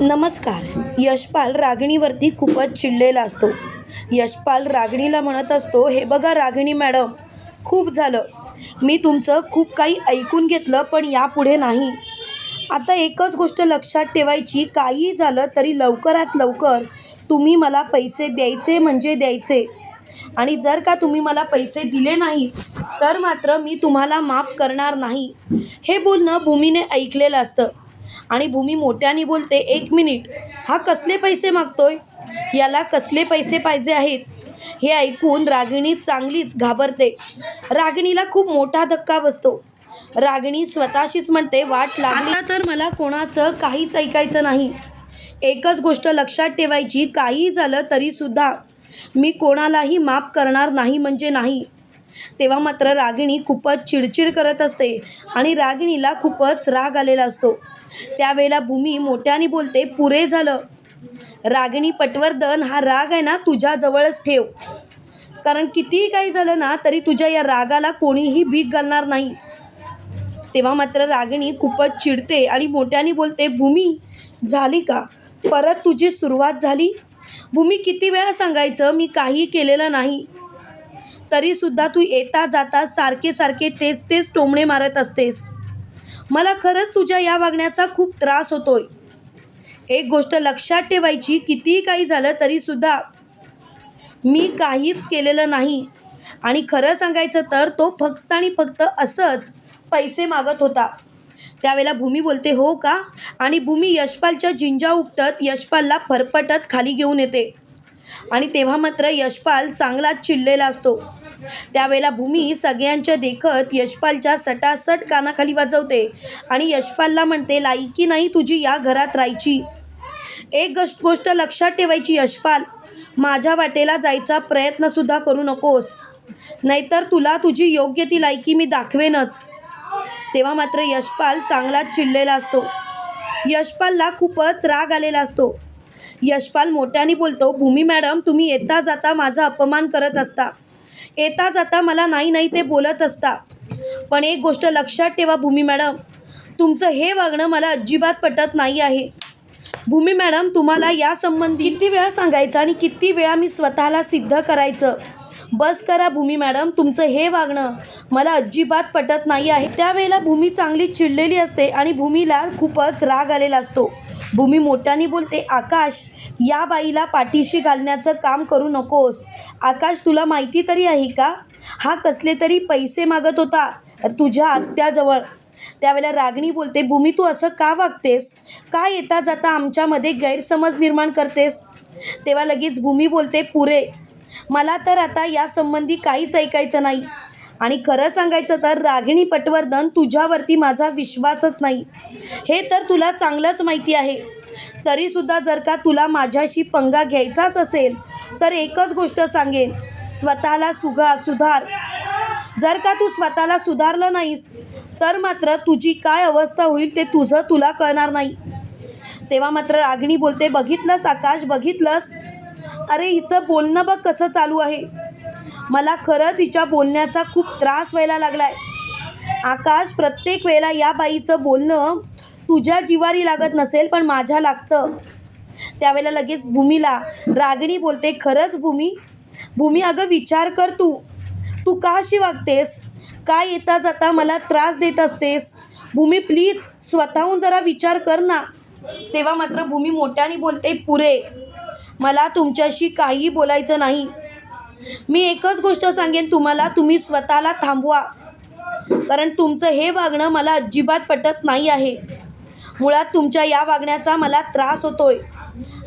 नमस्कार. यशपाल रागिणीवरती खूपच चिडलेला असतो. यशपाल रागिणीला म्हणत असतो हे बघा रागिणी मॅडम खूप झालं. मी तुमचं खूप काही ऐकून घेतलं पण यापुढे नाही. आता एकच गोष्ट लक्षात ठेवायची काही झालं तरी लवकरात लवकर तुम्ही मला पैसे द्यायचे म्हणजे द्यायचे. आणि जर का तुम्ही मला पैसे दिले नाही तर मात्र मी तुम्हाला माफ करणार नाही. हे बोलणं भूमीने ऐकलेलं असतं. आणि भूमी मोठ्याने बोलते एक मिनिट हा कसले पैसे मागतोय? याला कसले पैसे पाहिजे आहेत? हे ऐकून रागिणी चांगलीच घाबरते. रागिणीला खूप मोठा धक्का बसतो. रागिणी स्वतःशीच म्हणते वाट लागली. तर मला कोणाचं काहीच ऐकायचं नाही. एकच गोष्ट लक्षात ठेवायची काही झालं तरीसुद्धा. मी कोणालाही माफ करणार नाही म्हणजे नाही. तेव्हा मात्र रागिणी खूपच चिडचिड करत असते आणि रागिणीला खूपच राग आलेला असतो. त्यावेळेला भूमी मोठ्याने बोलते पुरे झालं. रागिणी पटवर्धन हा राग आहे ना तुझ्याजवळच ठेव. कारण कितीही काही झालं ना तरी तुझ्या या रागाला कोणीही भीक घालणार नाही. तेव्हा मात्र रागिणी खूपच चिडते आणि मोठ्याने बोलते भूमी झाली का? परत तुझी सुरुवात झाली? भूमी किती वेळा सांगायचं? मी काही केलेलं नाही. तरीसुद्धा तू येता जाता सारखे सारखे तेच तेच टोमणे मारत असतेस. मला खरंच तुझ्या या वागण्याचा खूप त्रास होतोय. एक गोष्ट लक्षात ठेवायची कितीही काही झालं तरीसुद्धा मी काहीच केलेलं नाही. आणि खरं सांगायचं तर तो फक्त आणि फक्त असंच पैसे मागत होता. त्यावेळेला भूमी बोलते हो का? आणि भूमी यशपालच्या जिंजा उपटत यशपालला फरफटत खाली घेऊन येते. आणि तेव्हा मात्र यशपाल चांगलाच चिडलेला असतो. त्यावेळेला भूमी सगळ्यांच्या देखत यशपालच्या सटासट कानाखाली वाजवते आणि यशपालला म्हणते लायकी नाही तुझी या घरात राहायची? एक गोष्ट लक्षात ठेवायची यशपाल. माझ्या वाटेला जायचा प्रयत्नसुद्धा करू नकोस. नाहीतर तुला तुझी योग्य ती लायकी मी दाखवेनच. तेव्हा मात्र यशपाल चांगलाच चिडलेला असतो. यशपालला खूपच राग आलेला असतो. यशपाल मोठ्याने बोलतो भूमी मॅडम तुम्ही येता जाता माझा अपमान करत असता. येता जाता मला नाही नाही ते बोलत असता. पण एक गोष्ट लक्षात ठेवा भूमी मॅडम. तुमचं हे वागणं मला अजिबात पटत नाही आहे. भूमी मॅडम तुम्हाला यासंबंधी किती वेळा सांगायचं आणि किती वेळा मी स्वतःला सिद्ध करायचं? बस करा भूमी मॅडम तुमचं हे वागणं मला अजिबात पटत नाही आहे. त्यावेळेला भूमी चांगली चिडलेली असते आणि भूमीला खूपच राग आलेला असतो. भूमी मोठ्याने बोलते आकाश या बाईला पाठीशी घालण्याचं काम करू नकोस. आकाश तुला माहिती तरी आहे का? हा कसले तरी पैसे मागत होता तुझ्या आत्याजवळ. त्यावेळेला रागणी बोलते भूमी तू असं का वागतेस? का येता जाता आमच्यामध्ये गैरसमज निर्माण करतेस? तेव्हा लगेच भूमी बोलते पुरे मला तर आता यासंबंधी काहीच ऐकायचं नाही. आणि खरं सांगायचं तर रागिणी पटवर्धन तुझ्यावरती माझा विश्वासच नाही. हे तर तुला चांगलंच माहिती आहे. तरीसुद्धा जर का तुला माझ्याशी पंगा घ्यायचाच असेल तर एकच गोष्ट सांगेन स्वतःला सुगा सुधार. जर का तू स्वतःला सुधारलं नाहीस तर मात्र तुझी काय अवस्था होईल ते तुझं तुला कळणार नाही. तेव्हा मात्र रागिणी बोलते बघितलंस आकाश? बघितलंस? अरे हिचं बोलणं बघ कसं चालू आहे. मला खरंच हिच्या बोलण्याचा खूप त्रास व्हायला लागलाय. आकाश प्रत्येक वेळेला या बाईचं बोलणं तुझ्या जिवारी लागत नसेल पण माझ्या लागतं. त्यावेळेला लगेच भूमीला रागिणी बोलते खरंच भूमी? भूमी अगं विचार कर तू. तू का अशी वागतेस? का येता जाता मला त्रास देत असतेस? भूमी प्लीज स्वतःहून जरा विचार कर ना. तेव्हा मात्र भूमी मोठ्याने बोलते पुरे मला तुमच्याशी काही बोलायचं नाही. मी एकच गोष्ट सांगेन तुम्हाला तुम्ही स्वतःला थांबवा. कारण तुमचं हे वागणं मला अजिबात पटत नाही आहे. मुळात तुमच्या या वागण्याचा मला त्रास होतोय.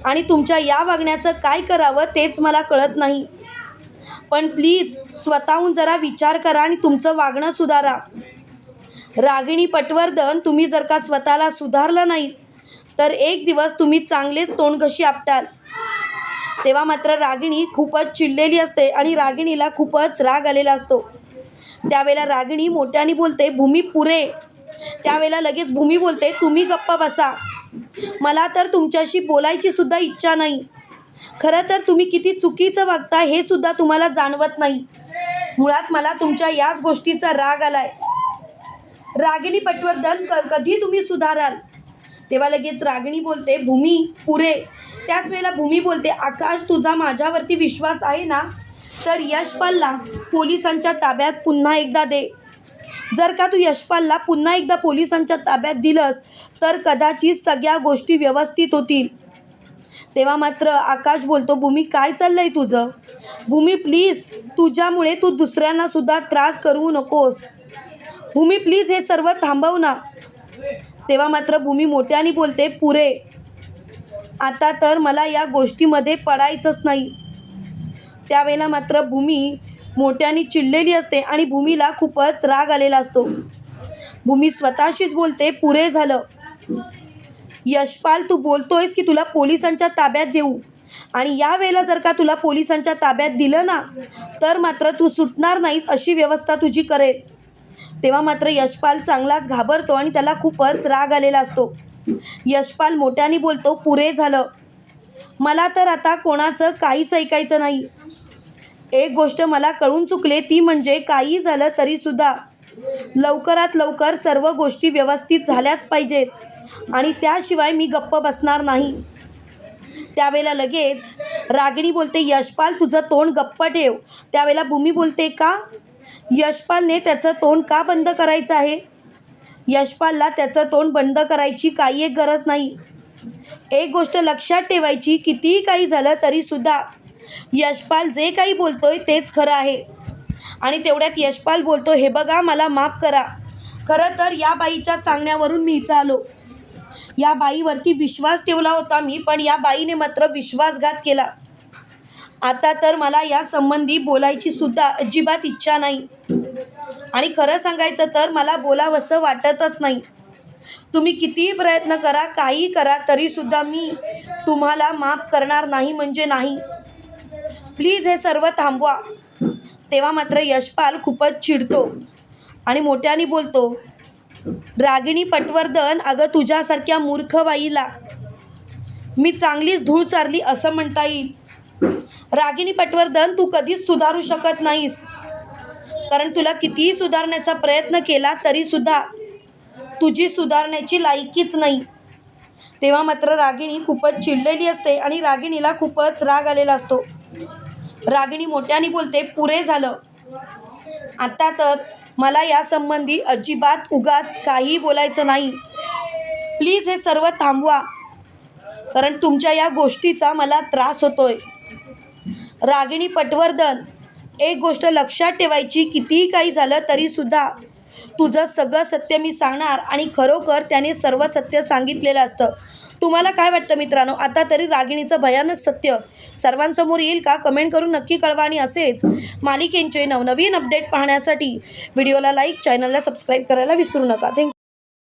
आणि तुमच्या या वागण्याचं काय करावं तेच मला कळत नाही. पण प्लीज स्वतःहून जरा विचार करा आणि तुमचं वागणं सुधारा. रागिणी पटवर्धन तुम्ही जर का स्वतःला सुधारलं नाही तर एक दिवस तुम्ही चांगलेच तोंडघशी आपटाल. तेव्हा मात्र रागिणी खूपच चिडलेली असते आणि रागिणीला खूपच राग आलेला असतो. त्यावेळेला रागिणी मोठ्याने बोलते भूमी पुरे. त्यावेळेला लगेच भूमी बोलते तुम्ही गप्पा बसा. मला तर तुमच्याशी बोलायची सुद्धा इच्छा नाही. खरं तर तुम्ही किती चुकीचं वागता हे सुद्धा तुम्हाला जाणवत नाही. मुळात मला तुमच्या याच गोष्टीचा राग आलाय. रागिणी पटवर्धन क कधी तुम्ही सुधाराल? तेव्हा लगेच रागिणी बोलते भूमी पुरे. त्याच वेळेला भूमी बोलते आकाश तुझा माझ्यावरती विश्वास आहे ना? तर यशपालला पोलिसांच्या ताब्यात पुन्हा एकदा दे. जर का तू यशपालला पुन्हा एकदा पोलिसांच्या ताब्यात दिलंस तर कदाचित सगळ्या गोष्टी व्यवस्थित होतील. तेव्हा मात्र आकाश बोलतो भूमी काय चाललं आहे तुझं? भूमी प्लीज तुझ्यामुळे तू दुसऱ्यांना सुद्धा त्रास करू नकोस. भूमी प्लीज हे सर्व थांबव ना. तेव्हा मात्र भूमी मोठ्याने बोलते पुरे आता तर मला या गोष्टीमध्ये पडायचंच नाही. त्यावेळेला मात्र भूमी मोठ्याने चिडलेली असते आणि भूमीला खूपच राग आलेला असतो. भूमी स्वतःशीच बोलते पुरे झालं. यशपाल तू बोलतोयस की तुला पोलिसांच्या ताब्यात देऊ? आणि यावेळेला जर का तुला पोलिसांच्या ताब्यात दिलं ना तर मात्र तू सुटणार नाहीस अशी व्यवस्था तुझी करेल. तेव्हा मात्र यशपाल चांगलाच घाबरतो आणि त्याला खूपच राग आलेला असतो. यशपाल मोठ्याने बोलतो पुरे झालं. मला तर आता कोणाचं काहीच ऐकायचं नाही. एक गोष्ट मला कळून चुकले ती म्हणजे काही झालं तरीसुद्धा लवकरात लवकर सर्व गोष्टी व्यवस्थित झाल्याच पाहिजेत आणि त्याशिवाय मी गप्प बसणार नाही. त्यावेळेला लगेच रागिणी बोलते यशपाल तुझं तोंड गप्प ठेव. त्यावेळेला भूमी बोलते का? यशपालने त्याचं तोंड का बंद करायचं आहे? यशपालला त्याचं तोंड बंद करायची काही एक गरज नाही. एक गोष्ट लक्षात ठेवायची कितीही काही झालं तरीसुद्धा यशपाल जे काही बोलतोय तेच खरं आहे. आणि तेवढ्यात यशपाल बोलतो हे बघा मला माफ करा. खरं तर या बाईच्या सांगण्यावरून मी इथं आलो. या बाईवरती विश्वास ठेवला होता मी पण या बाईने मात्र विश्वासघात केला. आता तर मला या संबंधी बोलायची सुद्धा अजिबात इच्छा नाही. आणि खरं सांगायचं तर मला बोलावंसं वाटतच नाही. तुम्ही कितीही प्रयत्न करा काही करा तरीसुद्धा मी तुम्हाला माफ करणार नाही म्हणजे नाही. प्लीज हे सर्व थांबवा. तेव्हा मात्र यशपाल खूपच चिडतो आणि मोठ्याने बोलतो रागिणी पटवर्धन अगं तुझ्यासारख्या मूर्ख बाईला मी चांगलीच धूळ चारली असं म्हणता येईल. रागिणी पटवर्धन तू कधीच सुधारू शकत नाहीस. कारण तुला कितीही सुधारण्याचा प्रयत्न केला तरीसुद्धा तुझी सुधारण्याची लायकीच नाही. तेव्हा मात्र रागिणी खूपच चिडलेली असते आणि रागिणीला खूपच राग आलेला असतो. रागिणी मोठ्याने बोलते पुरे झालं. आता तर मला यासंबंधी अजिबात उगाच काही बोलायचं नाही. प्लीज हे सर्व थांबवा. कारण तुमच्या या गोष्टीचा मला त्रास होतोय. रागिणी पटवर्धन एक गोष्ट लक्षात ठेवायची कितीही काही झालं तरीसुद्धा तुझं सगळं सत्य मी सांगणार आणि खरोखर त्याने सर्व सत्य सांगितलेलं असतं. तुम्हाला काय वाटतं मित्रांनो? आता तरी रागिणीचं भयानक सत्य सर्वांसमोर येईल का? कमेंट करून नक्की कळवा आणि असेच मालिकेंचे नवनवीन अपडेट पाहण्यासाठी व्हिडिओला लाईक चॅनलला सबस्क्राईब करायला विसरू नका. थँक्यू